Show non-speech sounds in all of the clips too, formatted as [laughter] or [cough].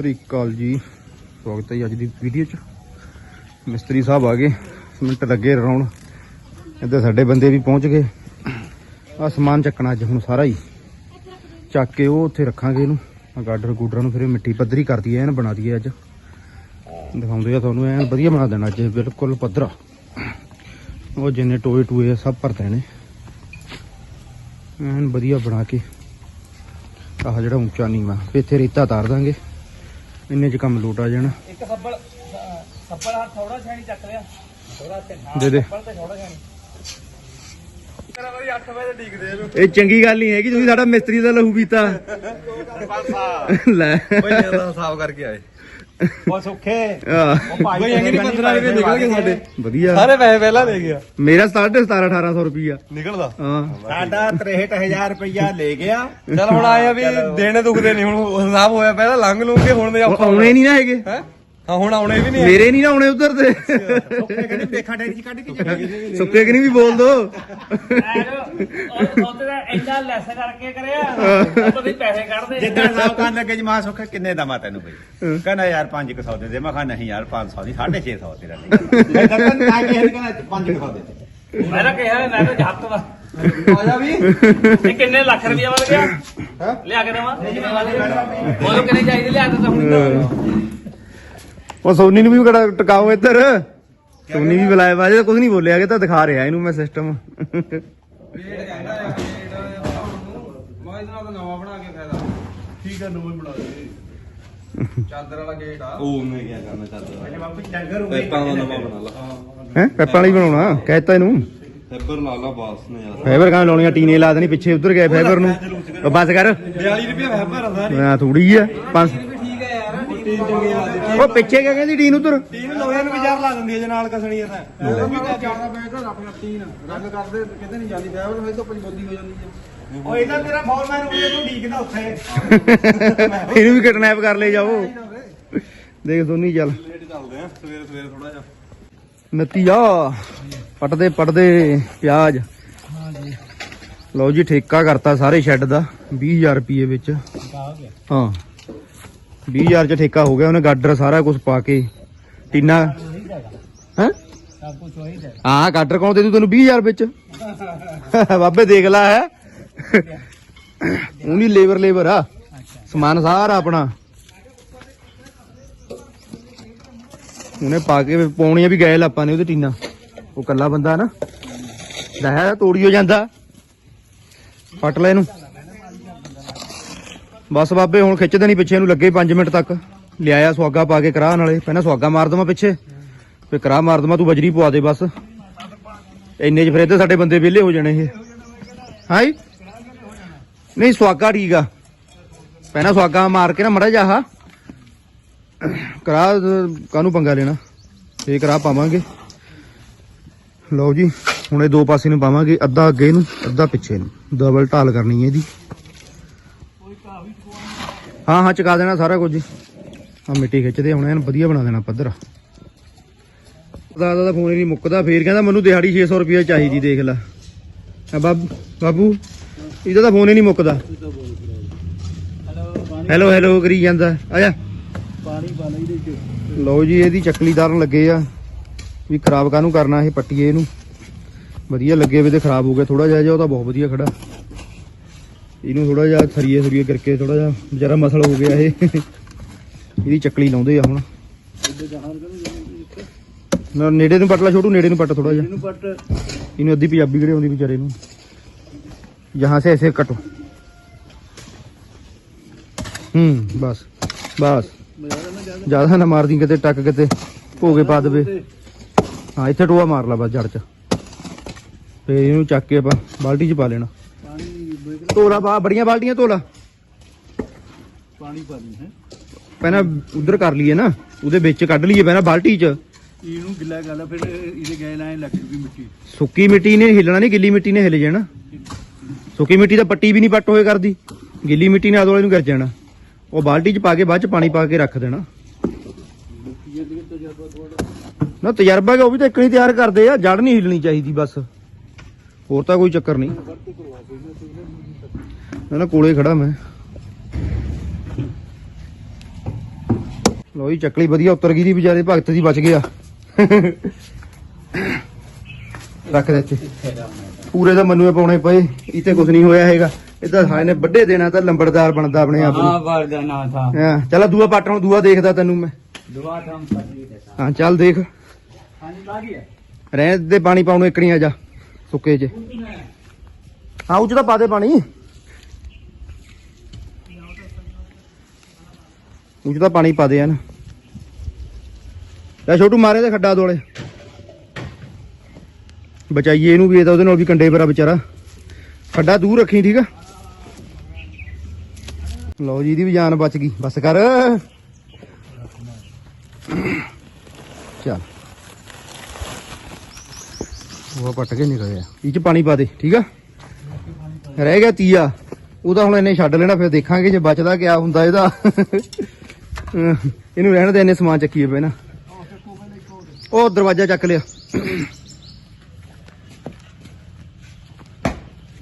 ਸ੍ਰੀ ਅਕਾਲ ਜੀ। ਸਵਾਗਤ ਹੈ ਜੀ ਅੱਜ ਦੀ ਵੀਡੀਓ 'ਚ। ਮਿਸਤਰੀ ਸਾਹਿਬ ਆ ਗਏ, ਮਿੰਟ ਲੱਗੇ ਰੌਣ। ਇੱਧਰ ਸਾਡੇ ਬੰਦੇ ਵੀ ਪਹੁੰਚ ਗਏ। ਆ ਸਮਾਨ ਚੱਕਣਾ ਅੱਜ ਹੁਣ ਸਾਰਾ ਹੀ। ਚੱਕ ਕੇ ਉਹ ਉੱਥੇ ਰੱਖਾਂਗੇ ਇਹਨੂੰ। ਆ ਗਾਡਰ ਗੂਡਰਾਂ ਨੂੰ ਫਿਰ ਇਹ ਮਿੱਟੀ ਪੱਧਰੀ ਕਰਦੀ ਦਈਏ ਐਨ ਬਣਾ ਦਈਏ ਅੱਜ। ਦਿਖਾਉਂਦੇ ਆ ਤੁਹਾਨੂੰ, ਐਨ ਵਧੀਆ ਬਣਾ ਦੇਣਾ ਅੱਜ, ਬਿਲਕੁਲ ਪੱਧਰਾ। ਉਹ ਜਿੰਨੇ ਟੋਏ ਟੂਏ ਆ, ਸਭ ਭਰਤੇ ਨੇ। ਐਨ ਵਧੀਆ ਬਣਾ ਕੇ। ਆਹ ਜਿਹੜਾ ਉੱਚਾ ਨੀਵਾ, ਫਿਰ ਇੱਥੇ ਰੇਤਾ ਤਾਰ ਦਾਂਗੇ। ਇੰਨੇ ਚ ਕੰਮ ਲੋਟ ਆ ਜਾਣਾ। ਇੱਕ ਸੱਬਲ ਸੱਬਲ ਹੱਥ ਥੋੜਾ ਛਾਣੀ ਚੱਕ ਲਿਆ। ਥੋੜਾ ਤੇ ਦੇ ਦੇ। ਸੱਬਲ ਤੇ ਥੋੜਾ ਛਾਣੀ ਕਰਾ ਵਾਰੀ 8 ਵਜੇ ਡੀਕਦੇ ਇਹਨੂੰ ਇਹ ਚੰਗੀ ਗੱਲ ਨਹੀਂ ਹੈਗੀ ਤੁਸੀਂ ਸਾਡਾ ਮਿਸਤਰੀ ਦਾ ਲਹੂ ਪੀਤਾ। ਲੈ। ਬਈ ਸਾਫ਼ ਕਰਕੇ ਆਏ। ਬਹੁਤ ਸੁੱਖੇ। ਆਹ, ਉਹ ਭਾਈ ਇਹ ਨਹੀਂ 15 ਰੁਪਏ ਨਿਕਲ ਗਏ ਸਾਡੇ ਵਧੀਆ। ਸਾਰੇ ਪੈਸੇ ਪਹਿਲਾਂ ਲੈ ਗਿਆ। ਮੇਰਾ 17 1800 ਰੁਪਿਆ ਨਿਕਲਦਾ। ਹਾਂ। ਸਾਡਾ 63000 ਰੁਪਇਆ ਲੈ ਗਿਆ। ਚਲ ਹੁਣ ਆਏ ਆ ਵੀ ਦੇਣੇ ਦੁਖਦੇ ਨਹੀਂ ਹੁਣ ਹਿਸਾਬ ਹੋਇਆ ਪਹਿਲਾਂ ਲੰਘ ਲੂਗੇ ਹੁਣ ਦੇ ਔਖਾ ਆਉਣੇ ਨਹੀਂ ਨਾ ਹੈਗੇ। ਹੈ? ਹਾਂ ਹੁਣ ਆਉਣੇ ਵੀ ਨਹੀਂ ਮੇਰੇ ਨਹੀਂ ਨਾ ਆਉਣੇ ਉਧਰ ਤੇ। ਸੁੱਖੇ ਕਹਿੰਦੇ ਦੇਖਾਂ ਡੈਰੀ ਚ ਕੱਢ ਕੇ ਸੁੱਕੇ ਕਿ ਨਹੀਂ ਵੀ ਬੋਲ ਦੋ। ਉਹਦੇ ਦਾ ਇੰਨਾ ਲੈਸ ਕਰਕੇ ਕਰਿਆ ਵੀ ਪੈਸੇ ਕੱਢਦੇ। ਜਿੱਦਾਂ ਸਾਹ ਕਰਨ ਲੱਗੇ ਜੀ ਮਾਂ ਸੁੱਖੇ ਕਿੰਨੇ ਦਮਾ ਤੈਨੂੰ ਬਈ? ਕਹਿੰਦਾ ਯਾਰ 500 ਦੇ ਦੇ। ਮੈਂ ਕਿਹਾ ਨਹੀਂ ਯਾਰ 500 ਨਹੀਂ 650 ਤੇਰਾ ਨਹੀਂ। ਮੈਂ ਤਾਂ ਤਾਂ ਕਿਸੇ ਨੇ ਕਹਿੰਦਾ 500 ਦੇ ਦੇ। ਮੈਂ ਤਾਂ ਕਿਹਾ ਮੈਂ ਤਾਂ ਜੱਤ ਵਾ। ਆਜਾ ਵੀ। ਇਹ ਕਿੰਨੇ ਲੱਖ ਰੁਪਇਆ ਵੱਧ ਗਿਆ? ਲਿਆ ਕੇ ਦੇਵਾਂ? ਬੋਲੋ ਕਿੰਨੇ ਚਾਹੀਦੇ ਲਿਆ ਕੇ ਤਾਂ ਹੁਣ। ਉਹ ਸੋਨੀ ਨੂੰ ਵੀ ਕਿਹੜਾ ਟਿਕਾਓ ਇੱਧਰ? ਸੋਨੀ ਵੀ ਬੁਲਾਇਆ ਬਾਜੇ ਕੁਝ ਨਹੀਂ ਬੋਲਿਆ ਕਿ ਤਾਂ ਦਿਖਾ ਰਿਹਾ ਇਹਨੂੰ ਮੈਂ ਸਿਸਟਮ ਚਾਦਰ ਵਾਲਾ ਬਣਾਉਣਾ ਕਹਿਤਾ ਇਹਨੂੰ। ਫਾਈਬਰ ਲਾ ਲਾ ਬਾਸ ਨੇ ਯਾਰ ਫਾਈਬਰ ਕਾਂ ਲਾਉਣੀ ਆ ਟੀਨੇ ਲਾ ਦੇਣੀ ਪਿੱਛੇ ਉਧਰ ਗਏ ਫਾਈਬਰ ਨੂੰ। ਬਸ ਕਰ। 42 ਰੁਪਏ ਫਾਈਬਰ ਆ ਥੋੜੀ ਆ 5 ਟੀਮ ਉਹ ਪਿੱਛੇ ਕਿਆ ਕਹਿੰਦੀ ਟੀਨ ਉਧਰ? ਟੀਮ ਲੋਹੇ ਨੂੰ ਵੀ ਲਾ ਦਿੰਦੀ ਹੈ ਜੇ ਕਸਣੀ ਹੈ ਉਹ ਵੀ ਤਾਂ ਜ਼ਿਆਦਾ ਆਪਣਾ ਟੀਨ ਰੰਗ ਕਰਦੇ ਕਿਤੇ ਨਹੀਂ ਜਾਂਦੀ ਡਰਾਈਵਰ ਫਿਰ ਤਾਂ ਪੰਜਬੋਦੀ ਹੋ ਜਾਂਦੀ ਹੈ ਉਹ ਇਹਦਾ ਤੇਰਾ ਫੋਰਮੈਨ ਉਹਦੇ ਤੋਂ ਡੀਕਦਾ ਉੱਥੇ। [laughs] ਇਹਨੂੰ ਵੀ ਕਿਡਨੈਪ ਕਰ ਲੈ ਜਾਓ। ਦੇਖ ਸੋਨੀ ਚੱਲ। ਨੱਤੀ ਚੱਲਦੇ ਆ ਪਟਦੇ ਪਟਦੇ ਪਿਆਜ਼। ਲਓ ਜੀ ਠੇਕਾ ਕਰਤਾ ਸਾਰੇ ਸ਼ੈੱਡ ਦਾ 20000 ਰੁਪਏ ਵਿੱਚ। ਹਾਂ। 20000 ਚ ਠੇਕਾ ਹੋ ਗਿਆ, ਉਹਨੇ ਗਾਡਰ ਸਾਰਾ ਕੁਝ ਪਾ ਕੇ ਟੀਨਾ। ਹੈ? ਹਾਂ, ਗਾਡਰ ਕੌਣ ਦੇ ਦੂ ਤੈਨੂੰ 20000 ਵਿੱਚ? [laughs] ਬਾਬੇ ਦੇਖ ਲੈ, ਹੈ? ਉਹਨੀ ਲੇਬਰ ਲੇਬਰ ਆ। ਸਮਾਨ ਸਾਰਾ ਆਪਣਾ। ਉਹਨੇ ਪਾ ਕੇ ਪਾਉਣੀਆਂ ਵੀ ਗਏ ਆਪਾਂ ਨੇ ਉਹਦੇ ਟੀਨਾ। ਉਹ ਕੱਲਾ ਬੰਦਾ ਨਾ। ਲੈ ਤੋੜੀਓ ਜਾਂਦਾ। ਫਟ ਲੈ ਇਹਨੂੰ। ਬਸ ਬਾਬੇ, ਹੁਣ ਖਿੱਚਦੇ ਨਹੀਂ ਪਿੱਛੇ ਨੂੰ, ਲੱਗੇ 5 ਮਿੰਟ ਤੱਕ। ਲਿਆਇਆ ਸੁਹਾਗਾ ਪਾ ਕੇ ਕਰਾਹ ਨਾਲੇ, ਪਹਿਲਾਂ ਸਵਾਗਾ ਮਾਰ ਦਵਾਂ ਪਿੱਛੇ। ਫੇ ਕਰਾਹ ਮਾਰ ਦਵਾਂ, ਤੂੰ ਬਜਰੀ ਪਵਾ ਦੇ ਬਸ। ਇੰਨੇ ਚ ਫਿਰ ਇੱਧਰ ਸਾਡੇ ਬੰਦੇ ਵਿਹਲੇ ਹੋ ਜਾਣੇ ਇਹ। ਹਾਈ ਨਹੀਂ, ਸੁਹਾਗਾ ਠੀਕ ਆ। ਪਹਿਲਾਂ ਸੁਹਾਗਾ ਮਾਰ ਕੇ ਨਾ ਮੜਾ ਜਾ ਕਰਾਹ ਕਾਨੂੰ ਪੰਗਾ ਲੈਣਾ? ਇਹ ਕਰਾਹ ਪਾਵਾਂਗੇ। ਲਓ ਜੀ, ਹੁਣ ਇਹ ਦੋ ਪਾਸੇ ਨੂੰ ਪਾਵਾਂਗੇ, ਅੱਧਾ ਅੱਗੇ ਨੂੰ, ਅੱਧਾ ਪਿੱਛੇ ਨੂੰ। ਡਬਲ ਢਾਲ ਕਰਨੀ ਹੈ ਇਹਦੀ। ਹਾਂ ਹਾਂ, ਚਕਾ ਦੇਣਾ ਸਾਰਾ ਕੁਝ। ਆ ਮਿੱਟੀ ਖਿੱਚਦੇ ਹੁਣ, ਇਹਨੂੰ ਵਧੀਆ ਬਣਾ ਦੇਣਾ ਪੱਧਰ। ਦਾਦਾ ਦਾ ਫੋਨ ਹੀ ਨਹੀਂ ਮੁੱਕਦਾ, ਫੇਰ ਕਹਿੰਦਾ ਮੈਨੂੰ ਦਿਹਾੜੀ 600 ਰੁਪਏ ਚਾਹੀਦੀ, ਦੇਖ ਲੈ। ਆ ਬਾਬੂ ਇਹਦਾ ਤਾਂ ਫੋਨ ਹੀ ਨਹੀਂ ਮੁੱਕਦਾ। ਹੈਲੋ ਹੈਲੋ ਕਰੀ ਜਾਂਦਾ। ਆਇਆ। ਲਓ ਜੀ, ਇਹਦੀ ਚੱਕਲੀ ਤਾਰਨ ਲੱਗੇ ਆ। ਵੀ ਖਰਾਬ ਕਾਹਨੂੰ ਕਰਨਾ ਇਹ ਪੱਟੀਏ ਇਹਨੂੰ। ਵਧੀਆ ਲੱਗੇ ਵੀ ਤੇ ਖਰਾਬ ਹੋ ਗਿਆ ਥੋੜਾ ਜਿਹਾ ਜਿਹਾ, ਉਹ ਤਾਂ ਬਹੁਤ ਵਧੀਆ ਖੜਾ। ਇਹਨੂੰ ਥੋੜਾ ਜਿਹਾ ਥਰੀਏ ਥਰੀਏ ਕਰਕੇ ਥੋੜਾ ਜਿਹਾ ਵਿਚਾਰਾ ਮਸਲ ਹੋ ਗਿਆ ਇਹ। ਇਹਦੀ ਚੱਕਲੀ ਲਾਉਂਦੇ ਆ ਹੁਣ। ਨਾ ਨੇੜੇ ਨੂੰ ਪੱਟ ਲਾ ਛੋਟੂ ਨੇੜੇ ਨੂੰ ਪੱਟ ਥੋੜਾ ਜਿਹਾ। ਇਹਨੂੰ ਅੱਧੀ ਪੰਜਾਬੀ ਕਿਹੜੇ ਆਉਂਦੀ ਵਿਚਾਰੇ ਨੂੰ? ਜਹਾਂ ਸੇ ਐਸੇ ਕਟੋ। ਹੂੰ ਬਸ ਬਸ। ਜ਼ਿਆਦਾ ਨਾ ਮਾਰਦੀ ਕਿਤੇ ਟੱਕ ਕਿਤੇ ਭੋਗੇ ਪਾ ਦੇਵੇ। ਹਾਂ ਇੱਥੇ ਟੋਆ ਮਾਰ ਲਾ ਬਸ ਜੜ ਚ। ਫੇਰ ਇਹਨੂੰ ਚੱਕ ਕੇ ਆਪਾਂ ਬਾਲਟੀ ਚ ਪਾ ਲੈਣਾ। ਧੋਲਾ ਬਾ ਬੜੀਆਂ ਬਾਲਟੀਆਂ ਧੋਲਾ ਪਾਣੀ ਪਾ ਦੇ ਪਹਿਲਾਂ ਉਧਰ ਕਰ ਲਈਏ ਨਾ ਉਹਦੇ ਵਿੱਚ ਕੱਢ ਲਈਏ ਪਹਿਲਾਂ ਬਾਲਟੀ ਚ। ਇਹਨੂੰ ਗਿੱਲਾ ਕਰ ਲਾ ਫਿਰ ਇਹਦੇ ਗਏ ਲਾਏ ਲੱਗ ਵੀ ਮਿੱਟੀ। ਸੁੱਕੀ ਮਿੱਟੀ ਨੇ ਹਿੱਲਣਾ ਨਹੀਂ ਗਿੱਲੀ ਮਿੱਟੀ ਨੇ ਹਿੱਲ ਜਾਣਾ। ਸੁੱਕੀ ਮਿੱਟੀ ਤਾਂ ਪੱਟੀ ਵੀ ਨਹੀਂ ਪੱਟ ਹੋਏ ਕਰਦੀ। ਗਿੱਲੀ ਮਿੱਟੀ ਨੇ ਆਦੋਲੇ ਨੂੰ ਗਿਰ ਜਾਣਾ। ਉਹ ਬਾਲਟੀ ਚ ਪਾ ਕੇ ਬਾਅਦ ਚ ਪਾਣੀ ਪਾ ਕੇ ਰੱਖ ਦੇਣਾ। ਨਾ ਤਜਰਬਾ ਕਿ ਉਹ ਵੀ ਤਾਂ ਇੱਕ ਨਹੀਂ ਤਿਆਰ ਕਰਦੇ ਆ ਜੜ ਨਹੀਂ ਹਿੱਲਣੀ ਚਾਹੀਦੀ ਬਸ। ਹੋਰ ਤਾਂ ਕੋਈ ਚੱਕਰ ਨਹੀਂ। ਨਾ ਕੋਲੇ ਖੜਾ ਮੈਂ। ਲੋਈ ਚੱਕਲੀ ਵਧੀਆ ਉਤਰ ਗਈ ਦੀ ਵਿਚਾਰੇ ਭਗਤ ਦੀ ਬਚ ਗਿਆ ਰੱਖ ਦੇ ਇੱਥੇ। ਪੂਰੇ ਦਾ ਮਨੂਏ ਪਾਉਣੇ ਪਏ ਇਤੇ ਕੁਝ ਨਹੀਂ ਹੋਇਆ ਹੈਗਾ। ਇਦਾਂ ਹਾਂ ਨੇ ਵੱਡੇ ਦੇਣਾ ਤਾਂ ਲੰਬੜਦਾਰ ਬਣਦਾ ਆਪਣੇ ਆਪ ਨੂੰ। ਹਾਂ ਵਰਦਾ ਨਾ ਥਾ ਹਾਂ ਚਲ ਦੂਆ ਪਾਟ ਨੂੰ ਦੂਆ ਦੇਖਦਾ ਤੈਨੂੰ ਮੈਂ। ਦੂਆ ਕੰਮ ਪੱਲੀ ਦੇ ਹਾਂ ਚੱਲ ਦੇਖ। ਪਾਣੀ ਪਾ ਗਿਆ ਰਹਿ ਦੇ ਪਾਣੀ ਪਾਉਣ ਨੂੰ ਇਕੜੀਆਂ ਜਾ ਸੁੱਕੇ ਜੇ। ਹਾਂ ਉੱਚ ਤਾਂ ਪਾ ਦੇ ਪਾਣੀ। ਉੱਚ ਤਾਂ ਪਾਣੀ ਪਾ ਦੇ ਹਨ ਲੈ ਛੋਟੂ ਮਾਰੇ ਤੇ ਖੱਡਾ ਦੋਲੇ ਬਚਾਈਏ ਇਹਨੂੰ ਵੀ, ਇਹ ਤਾਂ ਉਹਦੇ ਨਾਲ ਵੀ ਕੰਡੇ ਪਰਾ ਵਿਚਾਰਾ। ਖੱਡਾ ਦੂਰ ਰੱਖੀ, ਠੀਕ ਆ? ਲਓ ਜੀ, ਇਹਦੀ ਵੀ ਜਾਨ ਬਚ ਗਈ। ਬਸ ਕਰ। ਚੱਲ। ਉਹ ਪੱਟ ਕੇ ਨਿਕਲਿਆ ਇਹ ਚ ਪਾਣੀ ਪਾ ਦੇ, ਠੀਕ ਆ? ਰਹਿ ਗਿਆ ਤੀਆ। ਉਹਦਾ ਹੁਣ ਇਹਨੇ ਛੱਡ ਲੈਣਾ, ਫਿਰ ਦੇਖਾਂਗੇ ਜੇ ਬਚਦਾ ਕਿਆ ਹੁੰਦਾ ਇਹਦਾ। ਇਹਨੂੰ ਰਹਿਣ ਦੇ ਇੰਨੇ ਸਮਾਨ ਚੱਕੀਏ ਪਏ ਨਾ ਉਹ ਦਰਵਾਜ਼ਾ ਚੱਕ ਲਿਆ।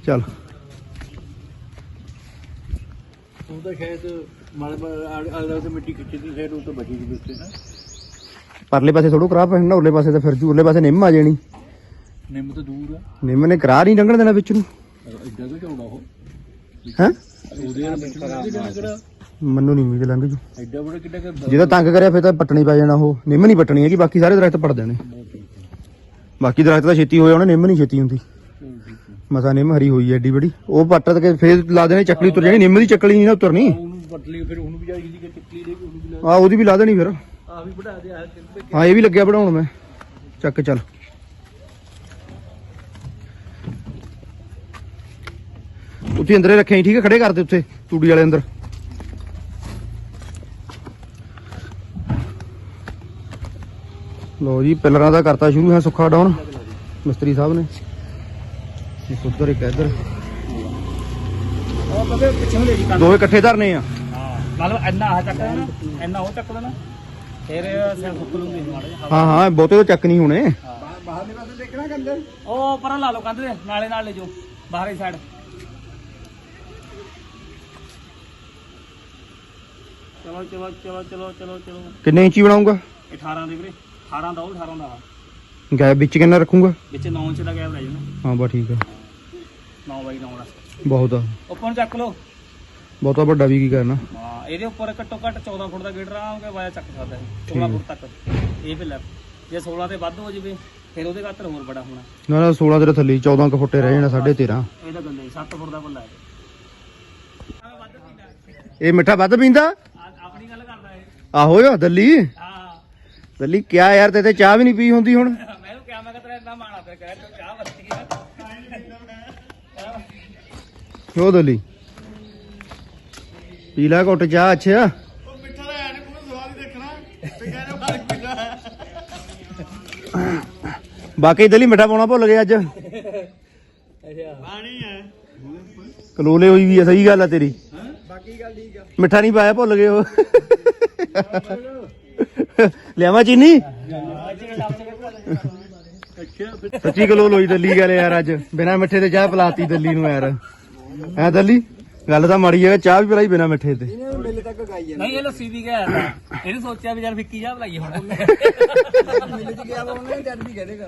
ਚਲ। ਪਰਲੇ ਪਾਸੇ ਥੋੜੂ ਕਰਾ ਪੈਣਾ ਉਰਲੇ ਪਾਸੇ ਤਾਂ ਫਿਰ ਜੂ ਉਰਲੇ ਪਾਸੇ ਨਿੰਮ ਆ ਜਾਣੀ। ਨਿੰਮ ਤਾਂ ਦੂਰ ਆ। ਨਿੰਮ ਨੇ ਕਰਾ ਨਹੀਂ ਲੰਘਣ ਦੇਣਾ ਵਿੱਚ ਨੂੰ। ਇੱਡਾ ਉਹਦੇ ਨਾਲ ਵਿੱਚ ਕਰਾ ਮੈਨੂੰ ਨਹੀਂ ਉਮੀਦ ਲੰਘ ਜੂ। ਐਡਾ ਬੜਾ ਕਿੱਡਾ ਕਰ ਜਿਹਦਾ ਤੰਗ ਕਰਿਆ ਫਿਰ ਤਾਂ ਪੱਟਣੀ ਪੈ ਜਾਣਾ ਉਹ। ਨਿੰਮ ਨਹੀਂ ਪੱਟਣੀ ਹੈਗੀ ਬਾਕੀ ਸਾਰੇ ਦਰਖਤ ਪੜ ਦੇਣੇ। ਬਾਕੀ ਦਰਖਤ ਤਾਂ ਛੇਤੀ ਹੋਏ ਉਹਨੇ ਨਿੰਮ ਨਹੀਂ ਛੇਤੀ ਹੁੰਦੀ। ਮਸਾ ਨਿੰਮ ਹਰੀ ਹੋਈ ਐ ਏਡੀ ਬੜੀ। ਉਹ ਪੱਟ ਕੇ ਫੇਰ ਲਾ ਦੇਣੇ ਚੱਕਲੀ ਤੁਰ ਜਾਣੀ। ਨਿੰਮ ਦੀ ਚੱਕਲੀ ਨਹੀਂ ਨਾ ਉਤਰਨੀ। ਉਹਨੂੰ ਪੱਟ ਲਈ ਫਿਰ ਉਹਨੂੰ ਵੀ ਜਾਏਗੀ ਕਿ ਟਿੱਕਲੀ ਦੇ ਉਹਨੂੰ ਵੀ ਲਾ ਆ ਉਹਦੀ ਵੀ ਲਾ ਦੇਣੀ ਫਿਰ। ਆ ਵੀ ਵਧਾ ਦੇ ਆ ਕਿੰਨੇ ਹਾਂ ਇਹ ਵੀ ਲੱਗਿਆ ਬਣਾਉਣ ਮੈਂ। ਚੱਕ ਚੱਲ। ਉੱਥੇ ਅੰਦਰੇ ਰੱਖਿਆ ਠੀਕ ਹੈ ਖੜੇ ਕਰ ਦੇ ਉੱਥੇ ਤੂੜੀ ਵਾਲੇ ਅੰਦਰ। ਲੋ ਜੀ ਪਿਲਰਾਂ ਦਾ ਕਰਤਾ ਸ਼ੁਰੂ ਹੈ ਸੁੱਖਾ ਡਾਉਣ ਮਿਸਤਰੀ ਸਾਹਿਬ ਨੇ। ਇੱਕ ਉੱਧਰ ਇੱਕ ਇੱਧਰ। ਉਹ ਕਦੇ ਪਿੱਛੇ ਨੂੰ ਲੈ ਜੀ ਦੋਵੇਂ ਇਕੱਠੇ ਧਰਨੇ ਆ। ਹਾਂ ਮਤਲਬ ਇੰਨਾ ਆਹ ਚੱਕ ਦੇਣਾ ਇੰਨਾ ਉਹ ਚੱਕ ਦੇਣਾ ਫਿਰ ਸਿਰ ਫੁੱਕ ਲੂੰਗੀ ਮਾੜਾ ਹਾਂ ਹਾਂ ਬਹੁਤੇ ਤਾਂ ਚੱਕ ਨਹੀਂ ਹੋਣੇ। ਬਾਹਰਲੇ ਪਾਸੇ ਦੇਖਣਾ ਕੰਦਰ ਉਹ ਪਰਾਂ ਲਾ ਲਓ ਕੰਧ ਦੇ ਨਾਲੇ ਨਾਲ ਲੈ ਜਾਓ ਬਾਹਰੀ ਸਾਈਡ ਚਲੋ ਚਲੋ ਚਲੋ ਚਲੋ ਚਲੋ ਚਲੋ। ਕਿੰਨੇ ਇੰਚੀ ਬਣਾਉਂਗਾ 18 ਦੇ ਵੀਰੇ। 18 ਦਾ ਉਹ 18 ਦਾ ਆਹ। ਗੈਪ ਵਿੱਚ ਕਿੰਨਾ ਰੱਖੂੰਗਾ? ਵਿੱਚ 9 ਇੰਚ ਦਾ ਗੈਪ ਲੈ ਜਾਣਾ ਹਾਂ ਬਾ ਠੀਕ ਆ। 9 ਬਾਈ 9 ਦਾ। ਬਹੁਤ ਆ। ਉੱਪਰ ਨੂੰ ਚੱਕ ਲਓ। ਬਹੁਤਾ ਵੱਡਾ ਵੀ ਕੀ ਕਰਨਾ? ਹਾਂ ਇਹਦੇ ਉੱਪਰ ਘੱਟੋ ਘੱਟ 14 ਫੁੱਟ ਦਾ ਗੇਟ ਆਰਾਮ ਕੇ ਵਾਇਆ ਚੱਕ ਸਕਦਾ ਹੈ 16 ਫੁੱਟ ਤੱਕ। ਇਹ ਪਿੱਲਰ ਜੇ 16 ਤੇ ਵੱਧ ਹੋ ਜਾਵੇ ਫਿਰ ਉਹਦੇ ਖਾਤਰ ਹੋਰ ਬੜਾ ਹੋਣਾ। ਨਾ ਨਾ 16 ਤੇਰੇ ਥੱਲੇ 14 ਕ ਫੁੱਟੇ ਰਹਿ ਜਾਣਾ 13.5 ਇਹਦਾ ਗੱਲੇ 7 ਫੁੱਟ ਦਾ ਪੱਲਾ ਹੈ। ਇਹ ਮਿੱਠਾ ਵੱਧ ਪੀਂਦਾ? ਆ- ਆਪਣੀ ਗੱਲ ਕਰਦਾ ਇਹ। ਆਹੋ ਯਾ ਦੱਲੀ। ਦੱਲੀ ਕਿਆ ਯਾਰ ਤੇ ਤੇ ਚਾਹ ਵੀ ਨਹੀਂ ਪੀ ਹੁੰਦੀ ਹੁਣ? ਮੈਂ ਉਹਨੂੰ ਕਿਹਾ ਮੈਂ ਕਿ ਤੇਰਾ ਇੰਨਾ ਮਾਣਾ ਤੇ ਕਹਿ ਤੂੰ ਚਾਹ ਵਰਤੀ ਹੈ ਕਿਉਂ ਦੱਲੀ। ਪੀ ਲੈ ਘੁੱਟ ਚਾਹ ਅੱਛਾ। ਮਿੱਠਾ ਦਾ ਐਨ ਕੋਈ ਸਵਾਲ ਹੀ ਦੇਖਣਾ। ਤੇ ਕਹਿੰਦੇ ਬਾਰੇ ਮਿੱਠਾ ਬਾਕੀ ਦੱਲੀ ਮਿੱਠਾ ਪਾਉਣਾ ਭੁੱਲ ਗਏ ਅੱਜ। ਪਾਣੀ ਹੈ। ਕਲੋਲੇ ਹੋਈ ਵੀ ਆ ਸਹੀ ਗੱਲ ਆ ਤੇਰੀ। ਬਾਕੀ ਗੱਲ ਠੀਕ ਆ। ਮਿੱਠਾ ਨਹੀਂ ਪਾਇਆ ਭੁੱਲ ਗਏ ਉਹ। ਲਿਆਵਾਂ ਚੀਨੀ? ਸੱਚੀ ਕਲੋਲ ਹੋਈ ਦੱਲੀ ਗੱਲ ਯਾਰ ਅੱਜ। ਬਿਨਾ ਮਿੱਠੇ ਤੇ ਚਾਹ ਪਲਾਤੀ ਦੱਲੀ ਨੂੰ ਯਾਰ। ਐ ਦੱਲੀ? ਗੱਲ ਤਾਂ ਮਾੜੀ ਹੈ ਚਾਹ ਵੀ ਪਿਲਾਈ ਬਿਨਾ ਮਿੱਠੇ ਤੇ। ਇਹਨੇ ਮਿਲ ਤੱਕ ਗਾਈ ਜਾਂਦਾ ਨਹੀਂ ਇਹ ਲੱਸੀ ਵੀ ਗਿਆ ਤਾਂ ਇਹਨੇ ਸੋਚਿਆ ਵੀ ਯਾਰ ਵਿੱਕੀ ਜਾ ਬਲਾਈਏ ਹੁਣ। ਮਿਲ ਚ ਗਿਆ ਵਾ ਉਹਨੇ ਜਦ ਵੀ ਕਹਦੇ ਕਰ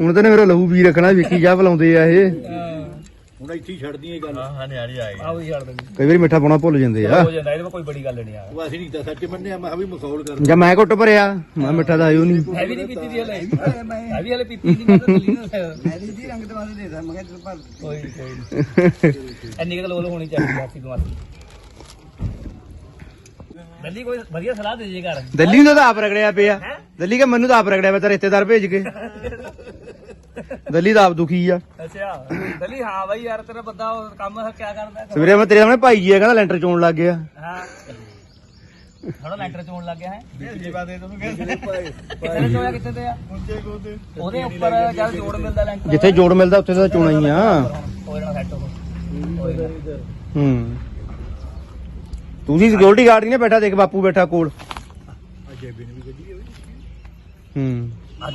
ਹੁਣ ਤਾਂ ਨੇ ਮੇਰਾ ਲਹੂ ਵੀ ਰੱਖਣਾ ਵਿੱਕੀ ਚਾਹ ਪਲਾਉਂਦੇ ਆ ਇਹ। ਹੁਣ ਇੱਥੇ ਹੀ ਛੱਡਦੀਆਂ ਇਹ ਗੱਲ। ਹਾਂ ਨਿਆੜੀ ਆਏ ਆਓ ਹੀ। ਛੱਡ ਦਿੰਦੇ। ਕਈ ਵਾਰੀ ਮਿੱਠਾ ਪਾਉਣਾ ਭੁੱਲ ਜਾਂਦੇ ਆ। ਹੋ ਜਾਂਦਾ ਇਹਦੇ ਵਿੱਚ ਕੋਈ ਬੜੀ ਗੱਲ ਨਹੀਂ ਆ। ਉਹ ਅਸੀਂ ਨਹੀਂ ਤਾਂ ਸੱਚ ਮੰਨਿਆ ਮੈਂ ਵੀ ਮਖੌਲ ਕਰ ਜਾਂ ਮੈਂ ਘੁੱਟ ਭਰਿਆ ਮੈਂ ਮਿੱਠਾ ਤਾਂ ਆਇਓ ਨਹੀਂ। ਹੈ ਵੀ ਨਹੀਂ ਪੀਤੀ ਦੀ ਹਲੇ। ਹੈ ਵੀ ਹਲੇ ਪੀਤੀ ਨਹੀਂ ਮੈਂ ਤਾਂ ਦਿੱਲੀ ਨੂੰ ਮੈਂ ਦੀ ਰੰਗ ਤੇ ਵਾਸਤੇ ਦੇਦਾ ਮੈਂ ਕਿਹਾ ਤੂੰ ਭਰ ਕੋਈ ਕੋਈ। ਇੰਨੀ ਲੋਲ ਹੋਣੀ ਚਾਹੀਦੀ ਆਸੀ ਤੋਂ ਆਸੀ ਦਿੱਲੀ ਕੋਈ ਵਧੀਆ ਸਲਾਹ ਦੇ ਜੇ ਘਰ। ਦਿੱਲੀ ਨੂੰ ਤਾਂ ਆਪ ਰਗੜਿਆ ਪਿਆ। ਦਿੱਲੀ ਕਿ ਮੈਨੂੰ ਤਾਂ ਆਪ ਰਗੜਿਆ ਪਿਆ ਤਾਂ ਰਿਸ਼ਤੇਦਾਰ ਭੇਜ ਕੇ। ਦਿੱਲੀ ਤਾਂ ਆਪ ਦੁਖੀ ਆ। ਅੱਛਾ ਦਿੱਲੀ ਹਾਂ ਬਾਈ ਯਾਰ ਤੇਰਾ ਬੰਦਾ ਉਹ ਕੰਮ ਕਿਆ ਕਰਦਾ? ਹੈ? ਸਵੇਰੇ ਮੈਂ ਤੇਰੇ ਸਾਹਮਣੇ ਭਾਈ ਜੀ ਆ ਕਹਿੰਦਾ ਲੈਂਟਰ ਚੋਣ ਲੱਗ ਗਿਆ। ਹਾਂ। ਥੋੜਾ ਲੈਂਟਰ ਚੋਣ ਲੱਗ ਗਿਆ ਹੈ। ਜੀਵਾ ਦੇ ਤੈਨੂੰ ਕਹਿੰਦੇ। ਕਿੱਥੇ ਚੋਇਆ ਕਿੱਥੇ ਤੇ ਆ? ਉਹਦੇ ਉੱਪਰ ਜਦ ਜੋੜ ਮਿਲਦਾ ਲੈਂਟਰ। ਜਿੱਥੇ ਜੋੜ ਮਿਲਦਾ ਉੱਥੇ ਤਾਂ ਚੋਣਾ ਹੀ ਆ। ਹੋ ਜਾਣਾ ਸੈੱਟ ਹੋ। ਜਾਣਾ। ਹੂੰ ਤੁਸੀਂ ਸਿਕਿਉਰਿਟੀ ਗਾਰਡ ਨਹੀਂ ਨਾ ਬੈਠਾ ਦੇਖ ਬਾਪੂ ਬੈਠਾ ਕੋਲ। ਹੂੰ। ਅੱਜ